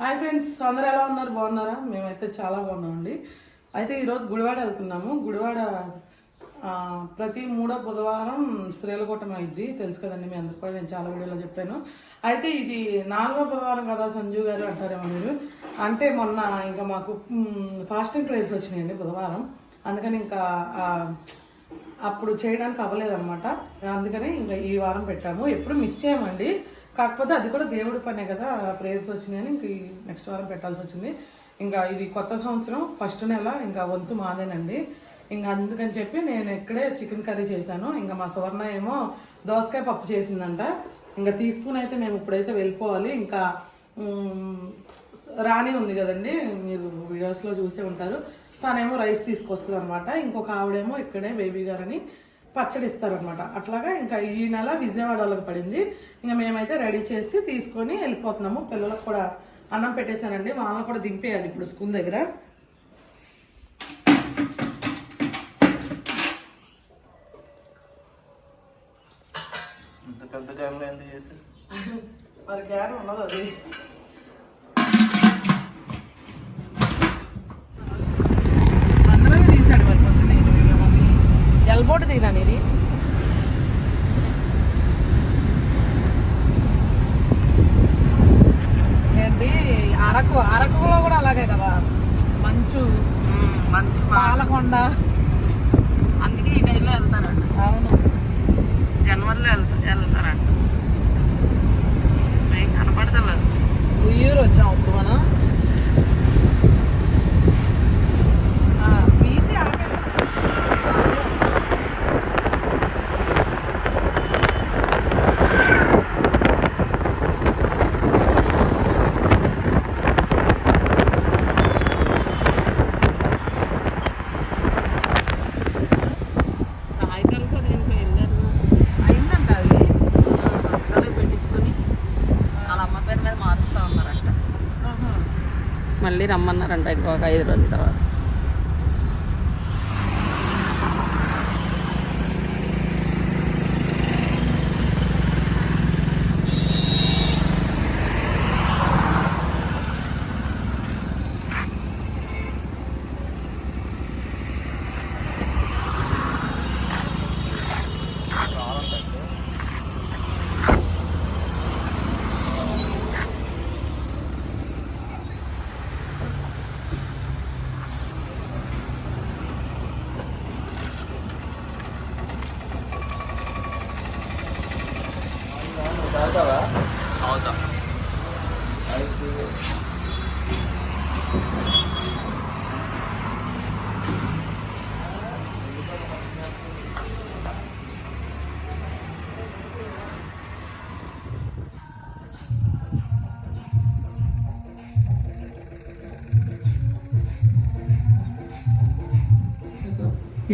Hi friends అందరూ ఎలా ఉన్నారు? బాగున్నారా? మేమైతే చాలా బాగున్నామండి. అయితే ఈరోజు గుడివాడ వెళ్తున్నాము. గుడివాడ ప్రతి మూడో బుధవారం శ్రీలకూటం అయింది. తెలుసు కదండి మీ అందరికి కూడా నేను చాలా వీడియోలో చెప్పాను. అయితే ఇది నాలుగో బుధవారం కదా సంజీవ్ గారు అంటారేమో మీరు. అంటే మొన్న ఇంకా మాకు ఫాస్టింగ్ ప్రేయర్స్ వచ్చినాయండి బుధవారం. అందుకని ఇంకా అప్పుడు చేయడానికి అవ్వలేదన్నమాట. అందుకని ఇంకా ఈ వారం పెట్టాము. ఎప్పుడు మిస్ చేయమండి. కాకపోతే అది కూడా దేవుడి పనే కదా ప్రేయర్స్ వచ్చినాయని ఇంక నెక్స్ట్ వారం పెట్టాల్సి వచ్చింది. ఇంకా ఇది కొత్త సంవత్సరం ఫస్ట్ నెల ఇంకా వంతు మాదేనండి. ఇంకా అందుకని చెప్పి నేను ఇక్కడే చికెన్ కర్రీ చేశాను. ఇంకా మా సువర్ణ ఏమో దోసకాయ పప్పు చేసిందంట. ఇంకా తీసుకుని అయితే మేము ఇప్పుడైతే వెళ్ళిపోవాలి. ఇంకా రాణి ఉంది కదండి మీరు వీడియోస్లో చూసే ఉంటారు. తనేమో రైస్ తీసుకొస్తుంది అనమాట ఇంకొక ఆవిడేమో ఇక్కడే బేబీ గారని పచ్చడి ఇస్తారనమాట అట్లాగా ఇంకా ఈ నెల విజయవాడలోకి పడింది. ఇంకా మేమైతే రెడీ చేసి తీసుకొని వెళ్ళిపోతున్నాము. పిల్లలకు కూడా అన్నం పెట్టేశానండి. వాళ్ళని కూడా దింపేయాలి ఇప్పుడు స్కూల్ దగ్గర. పెద్ద చేసి మరి క్యాన్ ఉన్నది అది అందరూ తీసాడు మరి పొద్దున్న ఎల్బోర్డ్ తీరా ఇది ఏంటి అరకు అరకులో కూడా అలాగే కదా. మంచు మంచి పాలకొండ. అందుకే ఈ టైంలో వెళ్తారంట. అవును. జనవరిలో వెళ్తా వెళ్తారంట. కనపడతలేదు. ఉయ్యూరు వచ్చాం ఇప్పుడు మనం ఆ, తీసి ఆపేయాలి. కాగితాలతో దేనికి వెళ్ళారు అయిందంట అది సంతకాలు పెట్టించుకొని వాళ్ళ అమ్మ పేరు మీద మారుస్తా ఉన్నారంట ఆహా. మళ్ళీ రమ్మన్నారంట ఇంకొక ఐదు రోజుల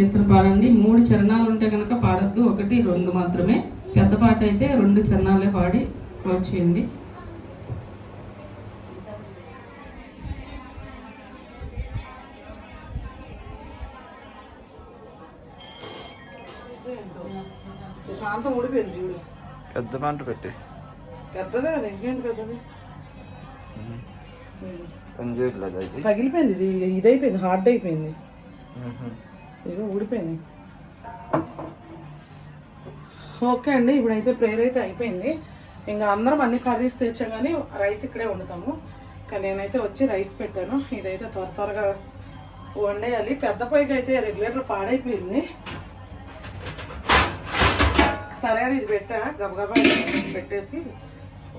కీర్తన పాడండి. మూడు చరణాలు ఉంటే కనుక పాడద్దు. ఒకటి రెండు మాత్రమే. పెద్ద పాట అయితే రెండు చరణాలే పాడి క్లోజ్ చేయండి. ఈ శాంతం ఊడిపోయింది చూడు. పెద్ద మంట పెట్టి. పెద్దదే ఇంకేంటి పగిలిపోయింది ఇది ఇదైపోయింది హార్డ్ అయిపోయింది. ఇదిగో ఊడిపోయింది. ఓకే అండి ఇప్పుడైతే ప్రేయర్ అయితే అయిపోయింది. ఇంకా అందరం అన్ని కర్రీస్ తెచ్చాం కానీ రైస్ ఇక్కడే వండుతాము. కానీ నేనైతే వచ్చి రైస్ పెట్టాను. ఇదైతే త్వర త్వరగా వండేయాలి. పెద్ద పొయ్యికి అయితే రెగ్యులేటర్ పాడైపోయింది. సరే అని ఇది పెట్టా. గబగబా పెట్టేసి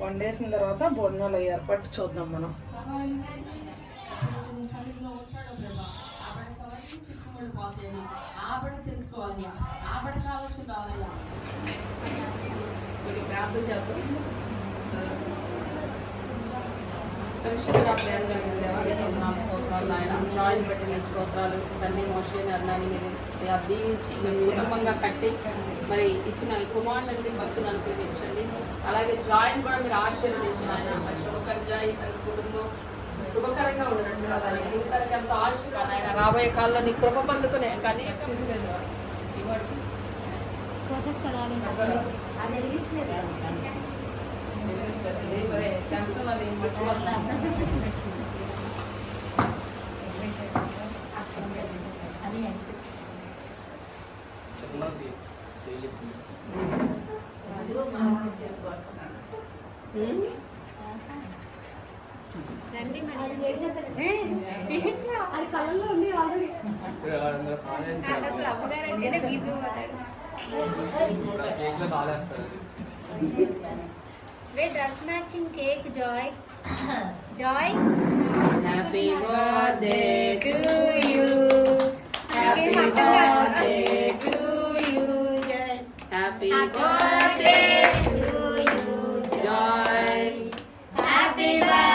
వండేసిన తర్వాత బొందాలు ఏర్పాటు చూద్దాం మనం. పరిశుద్ధ ప్రేమ కలిగిన దేవా నీకు వందనాలు స్తోత్రాలు ఆయన జాయిన్ పెట్టి నీకు స్తోత్రాలు తల్లి మోషే అన్నాన్ని మీరు దీవించి మీరు కుటుంబంగా కట్టి మరి ఇచ్చిన ఈ కుమారుడిని భక్తులు అనుగ్రహించండి. అలాగే జాయిన్ కూడా మీరు ఆశీర్వదించిన ఆయన. మరి తన కుటుంబం శుభకరంగా జీవితానికి ఎంతో ఆశగా రాబోయే కాలంలో నీ కృప పొందుకునే కానీ చూసలేదు అది అది కళ్ళల్లో ఉంది already dress matching cake Joy Joy happy birthday to you happy. Birthday to you happy birthday to you Joy happy birthday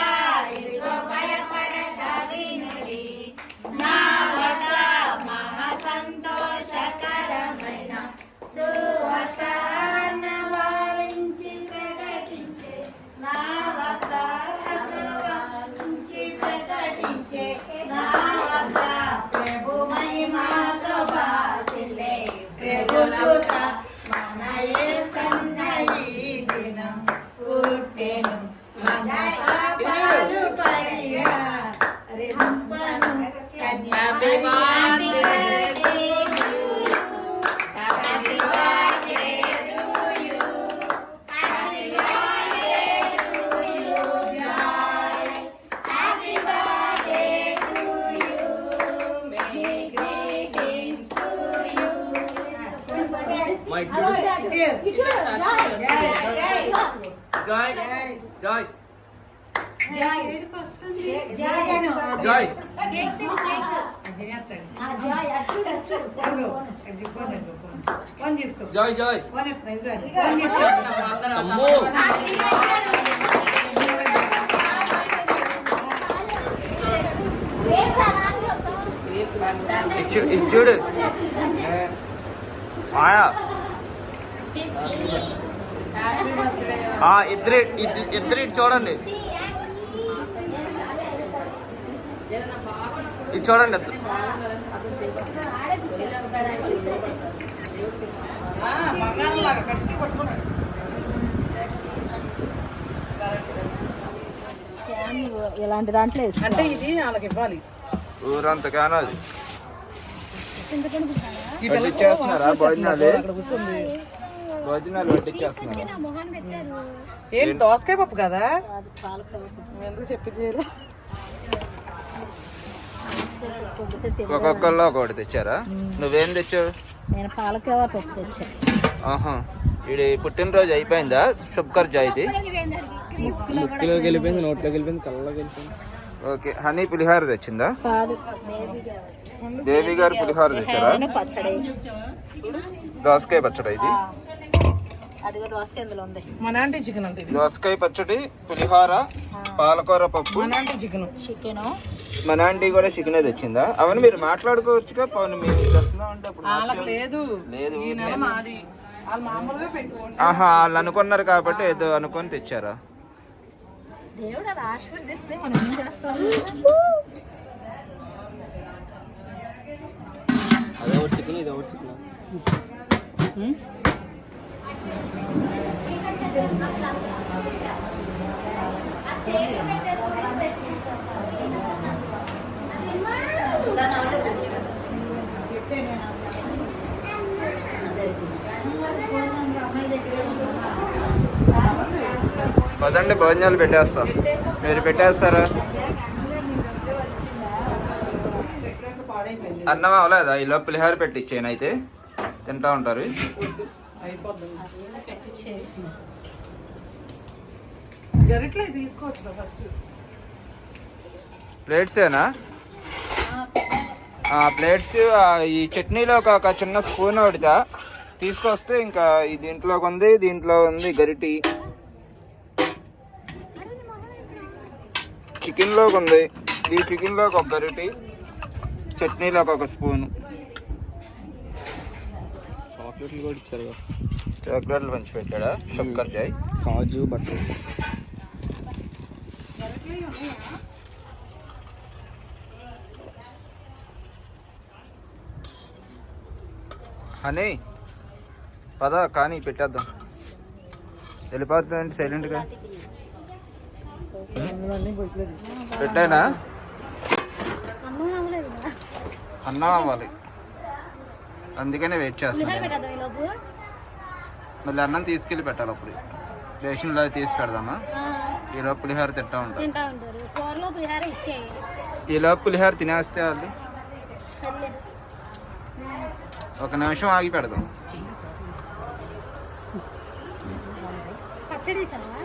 Joy Joy Joy Joy ఏడుపు వస్తుంది జాయ్ కేక్ తిను కేక్ జాయ్ జాయ్ అమ్మో ఇచ్చు ఇచ్చుడు ఆయా ఆ, ఇద్దరు ఇద్ద- ఇద్దరు ఇటు చూడండి. ఇది చూడండి పట్టుకున్నాడు ఇలాంటి దాంట్లో అంటే ఇది వాళ్ళకి ఇవ్వాలి. ఊరంత కాను వడ్డిచ్చేస్తున్నారా భోజనాలు? భోజనాలు వడ్డిచ్చేస్తున్నారా నా మొహాన్ని పెట్టారు. ఏంటి? దోసకాయ పప్పు కదా? ఎందుకు చెప్పి చేయలే? ఒక్కొక్కళ్ళు ఒకటి తెచ్చారా? నువ్వేం తెచ్చావు? నేను పాలకోవ పప్పు తెచ్చాను. ఆహా. ఇది పుట్టినరోజు అయిపోయిందా? శుభ్కర్జా ఇది. ముక్కులోకి వెళ్ళిపోయింది నోట్లోకి వెళ్ళిపోయింది కళ్ళలోకి వెళ్ళిపోయింది. ఓకే. హనీ పులిహార తెచ్చిందా? కాదు దేవి గారు. పులిహార తెచ్చారా? దోసకాయ పచ్చడి ఇది. అదిగో దోసకాయ ఇందులో ఉంది. మన ఆంటీ చికెన్ దోసకాయ పచ్చడి పులిహార పాలకూర పప్పు. మన ఆంటీ చికెన్. చికెన్. మన ఆంటీ కూడా చికెనే తెచ్చిందా? అవన్నీ మీరు మాట్లాడుకోవచ్చుగా పౌను మీరు లేదు. లేదు, ఈ నెల మాది. వాళ్ళు మామూలుగా పెట్టుకోండి. ఆహా వాళ్ళు అనుకున్నారు కాబట్టి ఏదో అనుకొని తెచ్చారా? దేవుడు అలా ఆశీర్వదిస్తే మనం ఏం చేస్తాం? అదే ఒకటి చికెన్ ఇది ఒకటి చికెన్ పదండి భోజనాలు పెట్టేస్తాం. మీరు పెట్టేస్తారా? అన్నం అవలేదా? ఇలా పులిహార పెట్టించాను అయితే తింటా ఉంటారు. గరిట్లో ఇది తీసుకోవచ్చు ఫస్ట్. ప్లేట్సేనా ప్లేట్స్ ఈ చట్నీలో ఒక ఒక చిన్న స్పూన్ ఒకటిదా తీసుకొస్తే ఇంకా ఈ దీంట్లోకి ఉంది దీంట్లో ఉంది గరిటి. చికెన్లోకి ఉంది. ఈ చికెన్లోకి ఒక గరిటి. చట్నీలోకి ఒక స్పూను. చాక్లెట్లు కూడా ఇచ్చారు కదా. చాక్లెట్లు పంచి పెట్టాడా? షక్కర్ చాయ్ కాజు బటర్ హనీ పద కానీ పెట్టేద్దాం. వెళ్ళిపోతుందండి సైలెంట్గా. పెట్టానా? అన్నం అవ్వాలి. అందుకనే వెయిట్ చేస్తాను పెట్టదా ఈ లోపు. మళ్ళీ అన్నం తీసుకెళ్ళి పెట్టాలి అప్పుడు. రేషన్లో తీసి పెడదామా? ఈలోపు పులిహోర తింటా ఉంటాం. తింటా ఉంటారు. ఈలోపు పులిహోర తినేస్తే వాళ్ళు? ఒక నిమిషం ఆగి పెడదాం. పచ్చడి తీసావా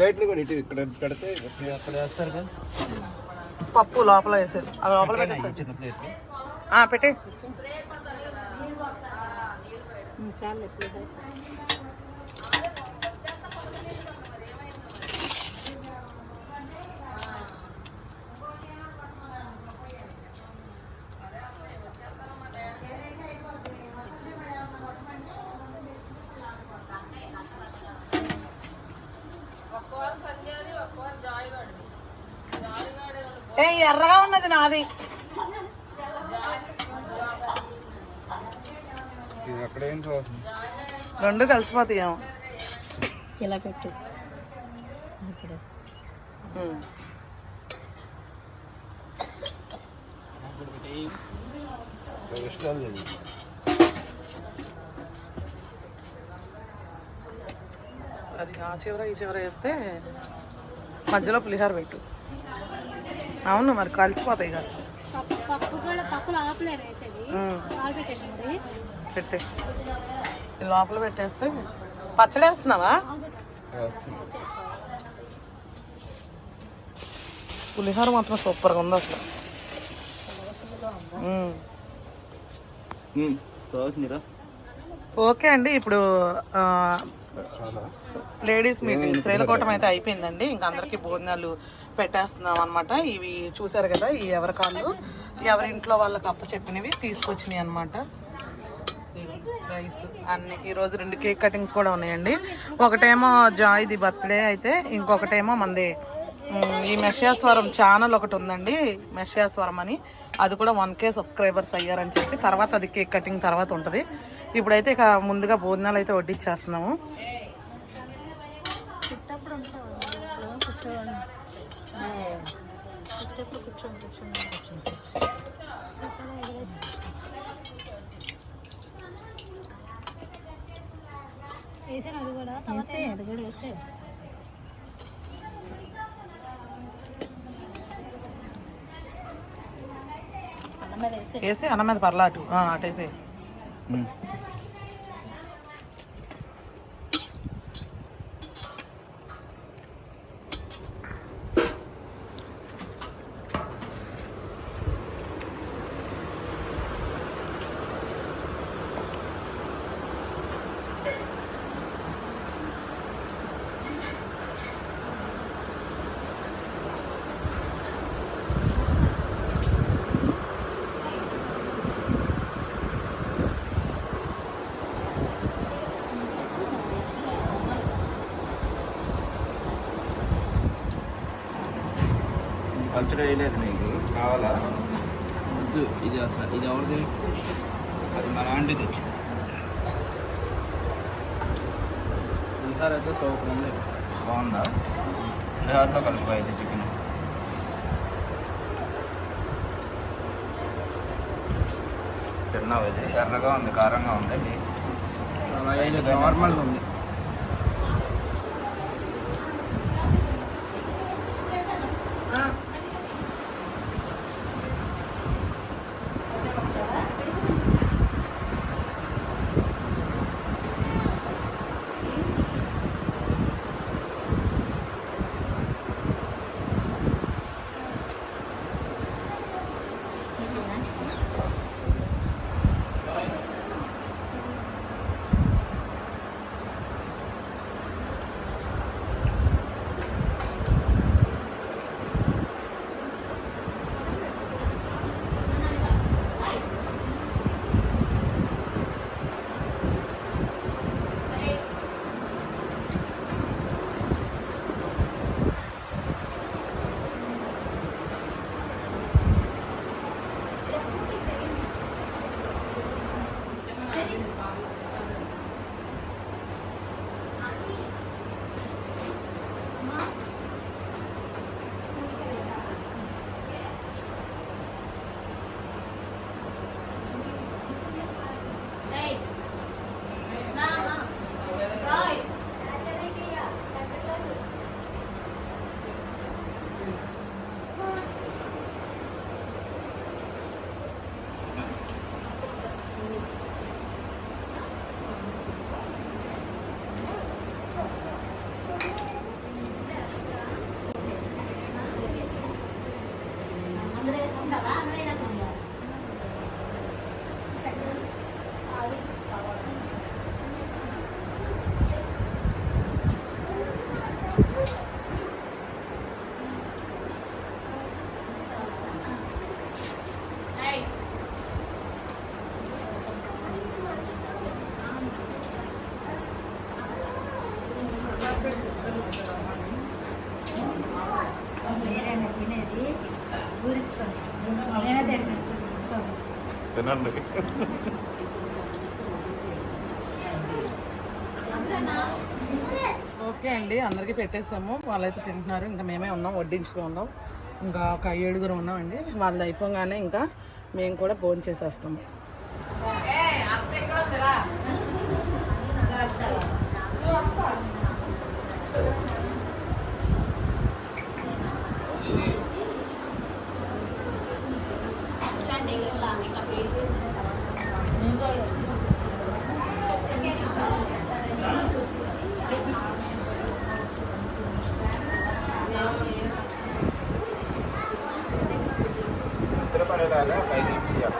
ప్లేట్లు కూడా ఇటు ఇక్కడ పెడితే అక్కడ వేస్తారు కదా? పప్పు లోపల వేసేది. ఆ లోపల పెట్టేస్తారు చిన్న ప్లేట్లు ఆ, పెట్టే ఏ ఎర్రగా ఉన్నది నాది ఇది అక్కడ ఏం కావాలి రెండు కలిసిపోతాయేమో ఇలా పెట్టు ఉమ్. అది ఆ చివర ఈ చివర వేస్తే మధ్యలో పులిహోర పెట్టు అవును మరి కలిసిపోతాయి కదా. పప్పు కూడా వేసేది. పెట్టే. లోపల పెట్టేస్తే పచ్చడి వేస్తున్నావా? పులిహోర మాత్రం సూపర్గా ఉంది అసలు. ఓకే అండి ఇప్పుడు ఆ, లేడీస్ మీటింగ్ స్త్రీల అయితే అయిపోయిందండి. ఇంకా అందరికీ భోజనాలు పెట్టేస్తున్నాం అనమాట ఇవి చూసారు కదా ఈ ఎవరి కాళ్ళు? ఎవరి ఇంట్లో వాళ్ళకి అప్ప చెప్పినవి తీసుకొచ్చినాయి అనమాట రైస్ అన్ని. ఈరోజు రెండు కేక్ కటింగ్స్ కూడా ఉన్నాయండి. ఒకటేమో జాయ్ది బర్త్డే అయితే ఇంకొకటేమో మంది. ఈ మెషియాస్వరం ఛానల్ ఒకటి ఉందండి మెషియాస్వరం అని. అది కూడా వన్ కే సబ్స్క్రైబర్స్ అయ్యారని చెప్పి తర్వాత అది కేక్ కటింగ్ తర్వాత ఉంటుంది. ఇప్పుడైతే ఇక ముందుగా భోజనాలు అయితే వడ్డించేస్తున్నాము. అది కూడా వేసే అది కూడా వేసే అన్నం మీద వేసే వేసి అన్నం మీద పర్లా అటు ఆ, అటేసే పచ్చడి వేయలేదు నీకు? కావాలా? వద్దు ఇది అసలు ఇది ఎవరిది? అది మన ఆంటీ తెచ్చు పులిహార అయితే సూపర్ ఉంది బాగుందా? పులిహోరలో కలుపు అయితే చికెన్. తిన్నావు ఇది? ఎర్రగా ఉంది కారంగా ఉంది. అలాగే నార్మల్ ఉంది. から తినండి. ఓకే అండి అందరికీ పెట్టేసాము. వాళ్ళైతే తింటున్నారు. ఇంకా మేమే ఉన్నాం వడ్డించుకుని ఉన్నాం. ఇంకా ఒక ఏడుగురు ఉన్నామండి. వాళ్ళు అయిపోగానే ఇంకా మేము కూడా భోజనం చేసేస్తాము నిద్ర పడేలాగా పైకి తీయాలి.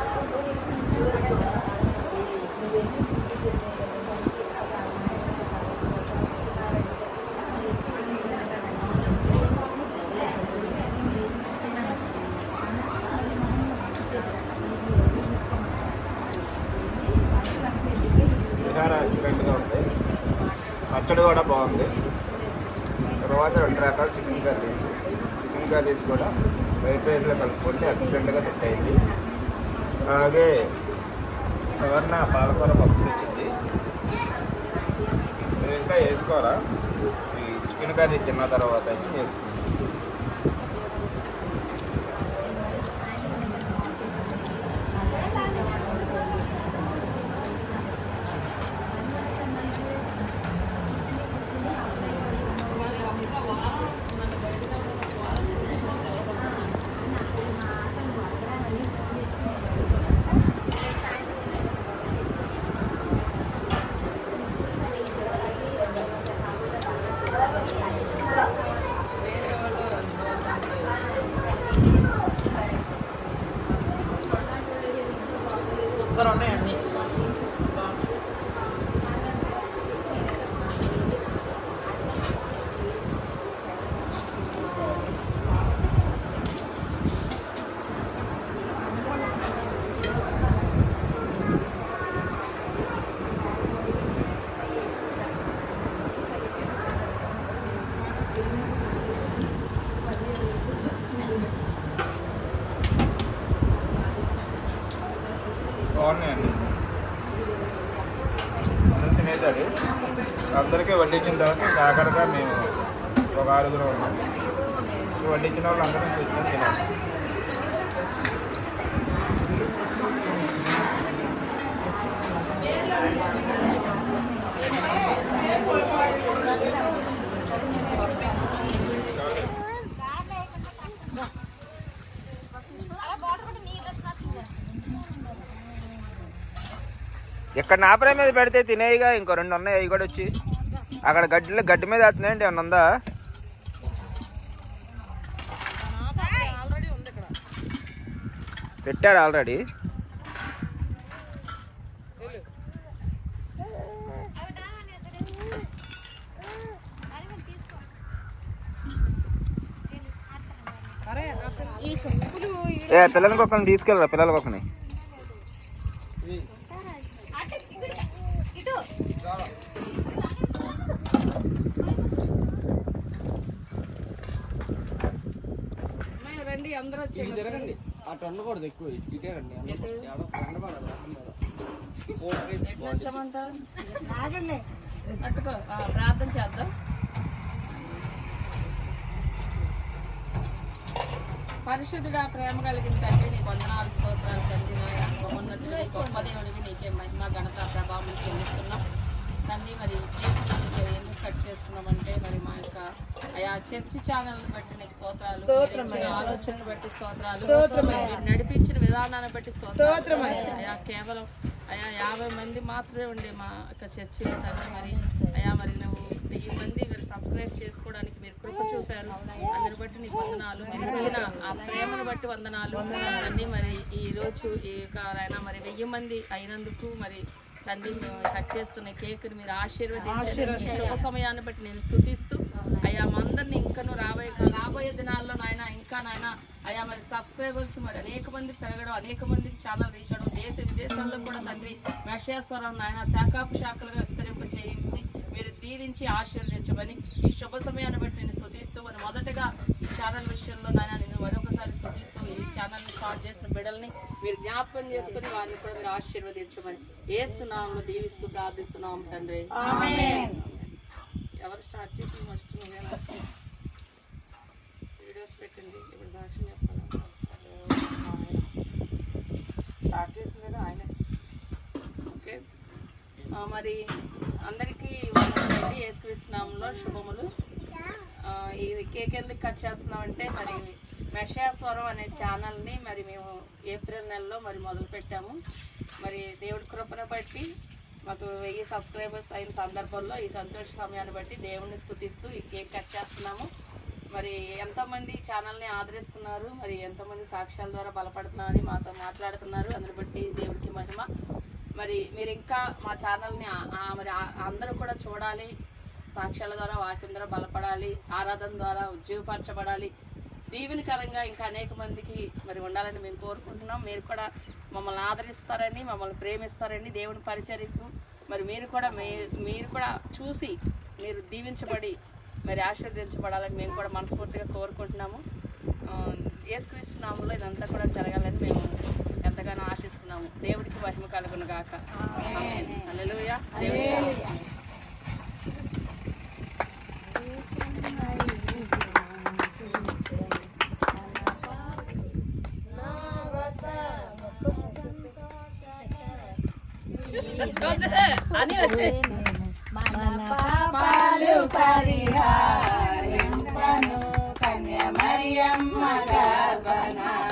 విహార డిఫరెంట్గా ఉంది పచ్చడి కూడా బాగుంది తర్వాత రెండు రకాల చికెన్ కర్రీస్ చికెన్ కూడా వైట్ రైస్లో కలుపుకుంటే ఎక్సలెంట్గా సెట్ అయింది. అలాగే సవర్ణ పాలకూర పప్పు తెచ్చింది. ఇంకా వేసుకోరా? ఈ చికెన్ కర్రీ తిన్న తర్వాత అయితే వేసుకో సూపర్ ఉన్నాయండి బాగున్నాయండి మనం తినేది అది అందరికీ వడ్డించిన తర్వాత ఇంకా ఆఖరిగా మేము ఒక ఆరుగురు ఉన్నాం. వడ్డించిన వాళ్ళు అందరం కూర్చొని తినాలి. ఇక్కడ నాపరే మీద పెడితే తినేయిగా ఇంకో రెండు ఉన్నాయి అవి కూడా వచ్చి. అక్కడ గడ్డిలో గడ్డి మీద వేస్తున్నాయండి ఏమన్నా ఉందా? పెట్టాడు ఆల్రెడీ. ఏ పిల్లలకి ఒకరిని తీసుకెళ్ళరా పిల్లలకి ఒకరిని రండి అందరూ వచ్చి జరగండి అటు ఉండకూడదు ఎక్కువ ఇటే రండి అట్టుకో ప్రార్థన చేద్దాం. పరిశుద్ధుడా ప్రేమ కలిగిన తండ్రి నీ వందనాలు స్తోత్రాలు తండ్రి నీ గొప్ప దేవుడివి నీకే మహిమ ఘనత ప్రభావం చెల్లిస్తున్నాం. తండ్రి మరి కట్ చేస్తున్నామంటే మరి మా యొక్క అయా చర్చి ఛానల్ బట్టి నీకు స్తోత్రాలు ఆలోచనలు బట్టి స్తోత్రాలు మీరు నడిపించిన విధానాన్ని బట్టి స్తోత్రం అయా కేవలం అయా యాభై మంది మాత్రమే ఉండే మా యొక్క చర్చిలో తండ్రి మరి. అయా మరి నువ్వు వెయ్యి మంది మరి సబ్స్క్రైబ్ చేసుకోవడానికి మీరు కృప చూపారు. అందుని బట్టి నీకు వందనాలు. మీరు ఇచ్చిన ఆ ప్రేమను బట్టి వందనాలు. తండ్రి మరి ఈ రోజు ఈ యొక్క మరి వెయ్యి మంది అయినందుకు మరి తండ్రి మేము కట్ చేస్తున్న కేక్ మీరు ఆశీర్వదించారు ఈ శుభ సమయాన్ని బట్టి నేను స్థుతిస్తూ అయ్యా మా అందరినీ ఇంకను రాబోయే రాబోయే దినాల్లో నాయన ఇంకా నాయన అయ్యా మరి సబ్స్క్రైబర్స్ మరి అనేక మంది పెరగడం అనేక మందికి ఛానల్ రీచ్ అవడం దేశ విదేశాల్లో కూడా తండ్రి మేషేశ్వరం నాయన శాఖాపు శాఖలుగా విస్తరింప చేయించి మీరు దీవించి ఆశీర్వదించమని ఈ శుభ సమయాన్ని బట్టి నేను స్థుతిస్తూ మరి మొదటగా ఈ ఛానల్ విషయంలో నాయన నిన్ను మరొకసారి స్థుతిస్తూ ఈ ఛానల్ని స్టార్ట్ చేసిన బిడ్డల్ని మీరు జ్ఞాపకం చేసుకుని వారిని కూడా మీరు ఆశీర్వదించమని ఏ సునామను దీవిస్తూ ప్రార్థిస్తున్నాం తండ్రి. ఎవరు స్టార్ట్ చేసి ఫస్ట్ వీడియోస్ పెట్టింది ఇప్పుడు సాక్ష్యం చెప్పాలా? స్టార్ట్ చేసింది కదా ఆయనే. ఓకే. మరి అందరికీ యేసుక్రీస్తునామంలో శుభములు. ఇది కేక్ ఎందుకు కట్ చేస్తున్నామంటే మరి మెషాస్వరం అనే ఛానల్ని మరి మేము ఏప్రిల్ నెలలో మరి మొదలు పెట్టాము మరి దేవుడి కృపను బట్టి మాకు వెయ్యి సబ్స్క్రైబర్స్ అయిన సందర్భంలో ఈ సంతోష సమయాన్ని బట్టి దేవుడిని స్థుతిస్తూ ఈ కేక్ కట్ చేస్తున్నాము. మరి ఎంతోమంది ఛానల్ని ఆదరిస్తున్నారు మరి ఎంతోమంది సాక్ష్యాల ద్వారా బలపడుతున్నారని మాతో మాట్లాడుతున్నారు. అందుని బట్టి దేవుడికి మహిమ. మరి మీరు ఇంకా మా ఛానల్ని మరి అందరూ కూడా చూడాలి. సాక్ష్యాల ద్వారా వాక్యం ద్వారా బలపడాలి. ఆరాధన ద్వారా ఉజ్జీవపరచబడాలి. దీవెనకరంగా ఇంకా అనేక మందికి మరి ఉండాలని మేము కోరుకుంటున్నాం. మీరు కూడా మమ్మల్ని ఆదరిస్తారని మమ్మల్ని ప్రేమిస్తారని దేవుని పరిచర్యకు మరి మీరు కూడా మీరు కూడా చూసి మీరు దీవించబడి మరి ఆశీర్వదించబడాలని మేము కూడా మనస్ఫూర్తిగా కోరుకుంటున్నాము. ఆ, యేసుక్రీస్తు నామంలో ఇదంతా కూడా జరగాలని మేము ఎంతగానో ఆశిస్తున్నాము. దేవుడికి మహిమ కలుగును గాక దేవుడికి అని వచ్చే పాపాలు పరిహారింపను కన్య మరియమ్మ గర్భనాలు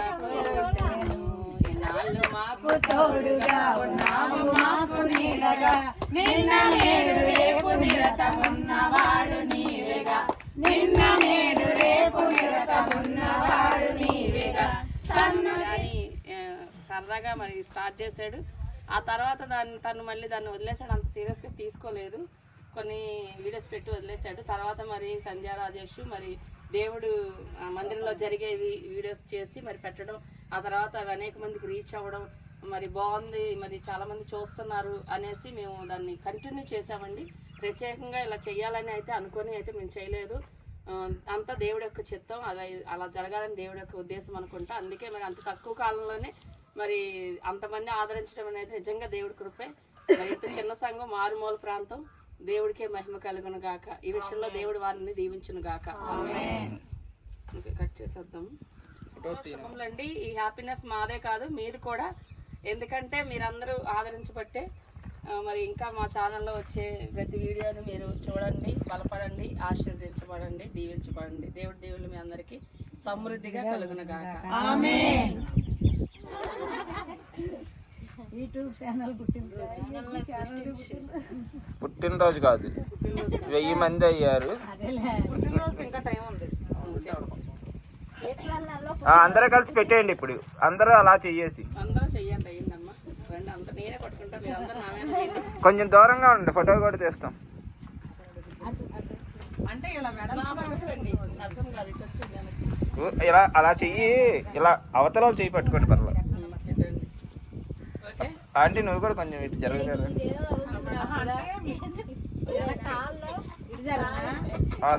మాకు తోడుగా ఉన్నావు మాకు నీడగా నిన్న నేడు రేపు నిరతమున్నవాడు నీవేగా. నిన్న నేడు రేపు నిరతమున్నవాడు నీవేగా. అని సరదాగా మరి స్టార్ట్ చేశాడు. ఆ తర్వాత దాన్ని తను మళ్ళీ దాన్ని వదిలేశాడు అంత సీరియస్గా తీసుకోలేదు. కొన్ని వీడియోస్ పెట్టి వదిలేశాడు. తర్వాత మరి సంధ్యా రాజేష్ మరి దేవుడు మందిరంలో జరిగే వీడియోస్ చేసి మరి పెట్టడం ఆ తర్వాత అవి అనేక మందికి రీచ్ అవ్వడం మరి బాగుంది మరి చాలా మంది చూస్తున్నారు అనేసి మేము దాన్ని కంటిన్యూ చేసామండి ప్రత్యేకంగా ఇలా చేయాలని అయితే అనుకొని అయితే మేము చేయలేదు. అంతా దేవుడి యొక్క చిత్తం అలా అలా జరగాలని దేవుడి యొక్క ఉద్దేశం అనుకుంటా. అందుకే మరి అంత తక్కువ కాలంలోనే మరి అంతమంది ఆదరించడం అనేది నిజంగా దేవుడి కృపే. మరి ఇంత చిన్న సంఘం మారుమూల ప్రాంతం దేవుడికే మహిమ కలుగును గాక. ఈ విషయంలో దేవుడు వారిని దీవించును గాక. కట్ చేసేద్దాం. ఈ హ్యాపీనెస్ మాదే కాదు మీరు కూడా. ఎందుకంటే మీరందరూ ఆదరించబట్టే మరి ఇంకా మా ఛానల్లో వచ్చే ప్రతి వీడియోని మీరు చూడండి బలపడండి ఆశీర్వదించబడండి దీవించబడండి. దేవుడి దేవుళ్ళు మీ అందరికీ సమృద్ధిగా కలుగును పుట్టినరోజు కాదు. వెయ్యి మంది అయ్యారు. అందరూ కలిసి పెట్టేయండి ఇప్పుడు. అందరూ అలా చెయ్యేసి. కొంచెం దూరంగా ఉండి ఫోటో కూడా తీస్తాం. అంటే ఇలా అలా చెయ్యి. ఇలా అవతల చెయ్యి పట్టుకోండి. ఓకే ఆంటీ నువ్వు కూడా కొంచెం ఇటు జరగలేదు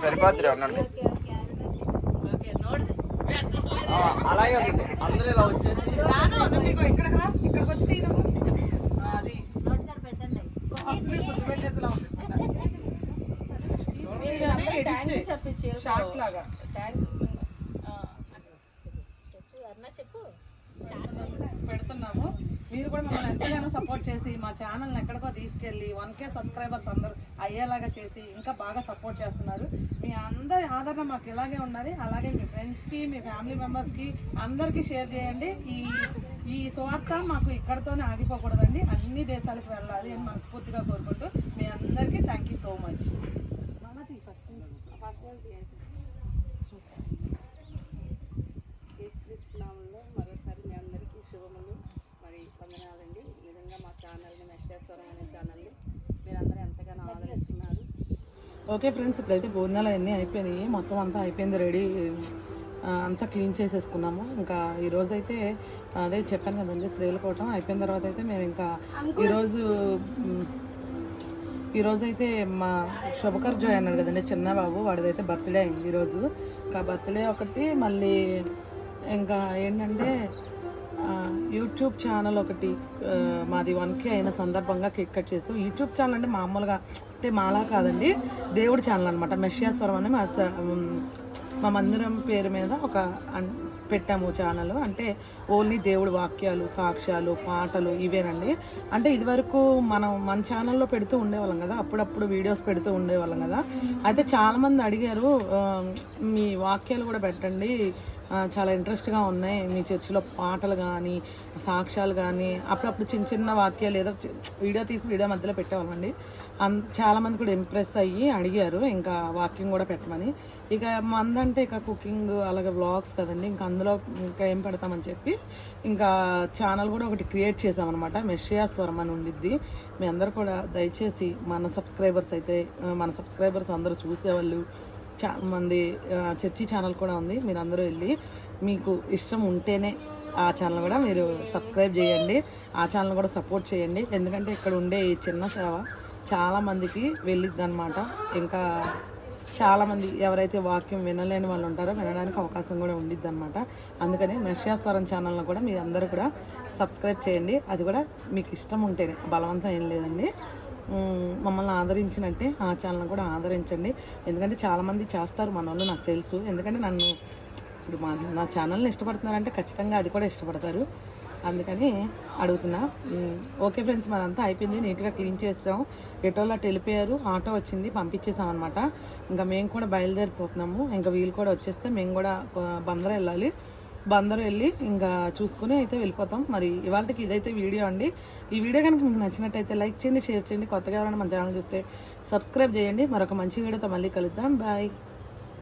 సరిపోద్దిలే ఉండండి. ఓకే నోట్ అలాగే అందరూ ఇలా వచ్చేసి ఇక్కడికి వచ్చి అది షార్ట్ లాగా చెప్పు పెడుతున్నాము. మీరు కూడా మమ్మల్ని ఎంతగానో సపోర్ట్ చేసి మా ఛానల్ని ఎక్కడికో తీసుకెళ్ళి వన్ కే సబ్స్క్రైబర్స్ అందరూ అయ్యేలాగా చేసి ఇంకా బాగా సపోర్ట్ చేస్తున్నారు. మీ అందరి ఆదరణ మాకు ఇలాగే ఉండాలి అలాగే మీ ఫ్రెండ్స్కి మీ ఫ్యామిలీ మెంబర్స్కి అందరికీ షేర్ చేయండి. ఈ ఈ స్వార్థ మాకు ఇక్కడతోనే ఆగిపోకూడదండి. అన్ని దేశాలకు వెళ్ళాలి అని మనస్ఫూర్తిగా కోరుకుంటూ మీ అందరికీ థ్యాంక్ యూ సో మచ్ యేసుక్రీస్తునామంలో మరోసారి మీ అందరికీ శుభములు మరి వందనాలండి ఈ విధంగా మా ఛానల్ని మెషేశ్వరం అనే ఛానల్ని మీరందరూ ఎంతగానో ఆదరిస్తున్నారు ఓకే ఫ్రెండ్స్ ఇప్పుడైతే భోజనాలు అన్నీ అయిపోయినాయి. మొత్తం అంతా అయిపోయింది రెడీ అంతా క్లీన్ చేసేసుకున్నాము. ఇంకా ఈరోజు అయితే అదే చెప్పాను కదండి శ్రీలకోవటం అయిపోయిన తర్వాత అయితే మేము ఇంకా ఈరోజు ఈరోజు అయితే మా శుభకర్ జాయ్ అన్నాడు కదండి చిన్న బాబు వాడిదైతే బర్త్డే అయింది ఈరోజు. ఇంకా బర్త్డే ఒకటి మళ్ళీ ఇంకా ఏంటంటే యూట్యూబ్ ఛానల్ ఒకటి మాది వన్ కే అయిన సందర్భంగా కేక్ కట్ చేస్తూ యూట్యూబ్ ఛానల్ అంటే మామూలుగా అంటే మాలా కాదండి దేవుడి ఛానల్ అనమాట మెషియాస్వరం అని మా మా మందిరం పేరు మీద ఒక పెట్టాము ఛానల్ అంటే ఓన్లీ దేవుడి వాక్యాలు సాక్ష్యాలు పాటలు ఇవేనండి. అంటే ఇదివరకు మనం మన ఛానల్లో పెడుతూ ఉండేవాళ్ళం కదా అప్పుడప్పుడు వీడియోస్ పెడుతూ ఉండేవాళ్ళం కదా. అయితే చాలామంది అడిగారు మీ వాక్యాలు కూడా పెట్టండి చాలా ఇంట్రెస్ట్గా ఉన్నాయి. మీ చర్చిలో పాటలు కానీ సాక్ష్యాలు కానీ అప్పుడప్పుడు చిన్న చిన్న వాక్యాలు ఏదో వీడియో తీసి వీడియో మధ్యలో పెట్టేవాళ్ళండి అన్ చాలామంది కూడా ఇంప్రెస్ అయ్యి అడిగారు. ఇంకా వాకింగ్ కూడా పెట్టమని. ఇక మందంటే ఇక కుకింగ్ అలాగే వ్లాగ్స్ కదండి. ఇంకా అందులో ఇంకా ఏం పెడతామని చెప్పి ఇంకా ఛానల్ కూడా ఒకటి క్రియేట్ చేసామన్నమాట మెషియా స్వరం అని ఉండిద్ది. మీ అందరు కూడా దయచేసి మన సబ్స్క్రైబర్స్ అయితే మన సబ్స్క్రైబర్స్ అందరూ చూసేవాళ్ళు. చా మంది చర్చి ఛానల్ కూడా ఉంది. మీరు అందరూ వెళ్ళి మీకు ఇష్టం ఉంటేనే ఆ ఛానల్ కూడా మీరు సబ్స్క్రైబ్ చేయండి. ఆ ఛానల్ కూడా సపోర్ట్ చేయండి. ఎందుకంటే ఇక్కడ ఉండే ఈ చిన్న సేవ చాలా మందికి వెళ్ళిద్ది అనమాట ఇంకా చాలామంది ఎవరైతే వాక్యం వినలేని వాళ్ళు ఉంటారో వినడానికి అవకాశం కూడా ఉండిద్ది అనమాట అందుకని మెషియాస్వరం ఛానల్ను కూడా మీరు అందరూ కూడా సబ్స్క్రైబ్ చేయండి. అది కూడా మీకు ఇష్టం ఉంటేనే. బలవంతం ఏం లేదండి. మమ్మల్ని ఆదరించినట్టే ఆ ఛానల్ కూడా ఆదరించండి. ఎందుకంటే చాలామంది చేస్తారు మన వాళ్ళు నాకు తెలుసు. ఎందుకంటే నన్ను ఇప్పుడు మా నా ఛానల్ని ఇష్టపడుతున్నారంటే ఖచ్చితంగా అది కూడా ఇష్టపడతారు. అందుకని అడుగుతున్నా. ఓకే ఫ్రెండ్స్ మనంతా అయిపోయింది. నీట్గా క్లీన్ చేస్తాం ఎటోలా వెళ్ళిపోయారు ఆటో వచ్చింది పంపించేసాం అనమాట ఇంకా మేము కూడా బయలుదేరిపోతున్నాము. ఇంకా వీళ్ళు కూడా వచ్చేస్తే మేము కూడా ఆ, బందర్ వెళ్ళాలి. బందరు వెళ్ళి ఇంకా చూసుకుని అయితే వెళ్ళిపోతాం. మరి ఇవాళకి ఇదైతే వీడియో అండి. ఈ వీడియో కనుక మీకు నచ్చినట్టయితే లైక్ చేయండి షేర్ చేయండి. కొత్తగా ఎవరైనా మన ఛానల్ చూస్తే సబ్స్క్రైబ్ చేయండి. మరొక మంచి వీడియోతో మళ్ళీ కలుద్దాం. బాయ్